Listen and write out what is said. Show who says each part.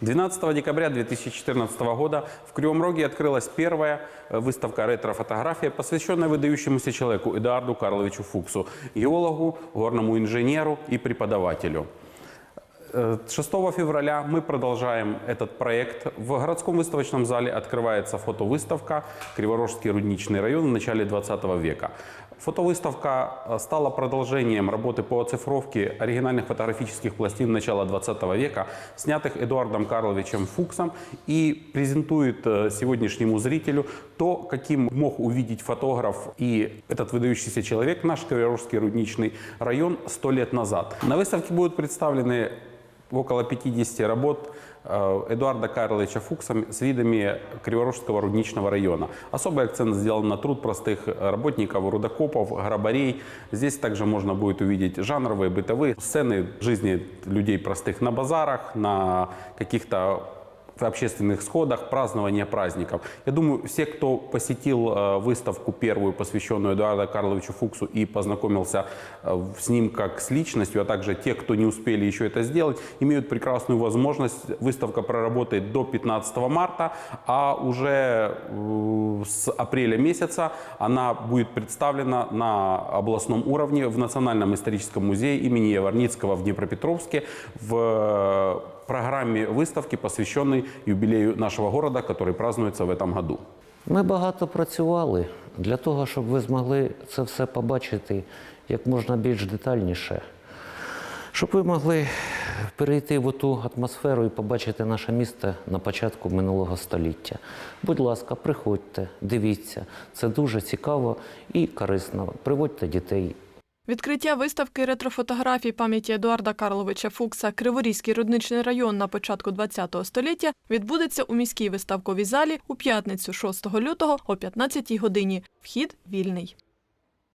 Speaker 1: 12 декабря 2014 года в Кривом Роге открылась первая э, выставка ретро-фотография, посвященная выдающемуся человеку Эдуарду Карловичу Фуксу, геологу, горному инженеру и преподавателю. Э, 6 февраля мы продолжаем этот проект. В городском выставочном зале открывается фотовыставка «Криворожский рудничный район в начале 20 века». Фотовыставка э, стала продолжением работы по оцифровке оригинальных фотографических пластин начала 20 века, снятых Эдуардом Карловичем Фуксом, и презентует э, сегодняшнему зрителю то, каким мог увидеть фотограф и этот выдающийся человек, наш Криворожский рудничный район, сто лет назад. На выставке будут представлены около 50 работ э, Эдуарда Карловича Фукса с видами Криворожского рудничного района. Особый акцент сделан на труд простых работников, рудокопов, грабарей. Здесь также можно будет увидеть жанровые, бытовые сцены жизни людей простых на базарах, на каких-то в общественных сходах, празднования праздников. Я думаю, все, кто посетил э, выставку первую, посвященную Эдуарду Карловичу Фуксу и познакомился э, с ним как с личностью, а также те, кто не успели еще это сделать, имеют прекрасную возможность. Выставка проработает до 15 марта, а уже э, с апреля месяца она будет представлена на областном уровне в Национальном историческом музее имени Яворницкого в Днепропетровске в программе выставки, посвященной юбилею нашего города, который празднуется в этом году.
Speaker 2: Ми багато працювали для того, щоб ви змогли це все побачити як можна більш детальніше, щоб ви могли перейти в ту атмосферу і побачити наше місто на початку минулого століття. Будь ласка, приходьте, дивіться, це дуже цікаво і корисно. Приводьте дітей.
Speaker 3: Відкриття виставки ретрофотографій пам'яті Едуарда Карловича Фукса Криворізький рудничний район на початку ХХ століття відбудеться у міській виставковій залі у п'ятницю 6 лютого о 15 годині. Вхід вільний.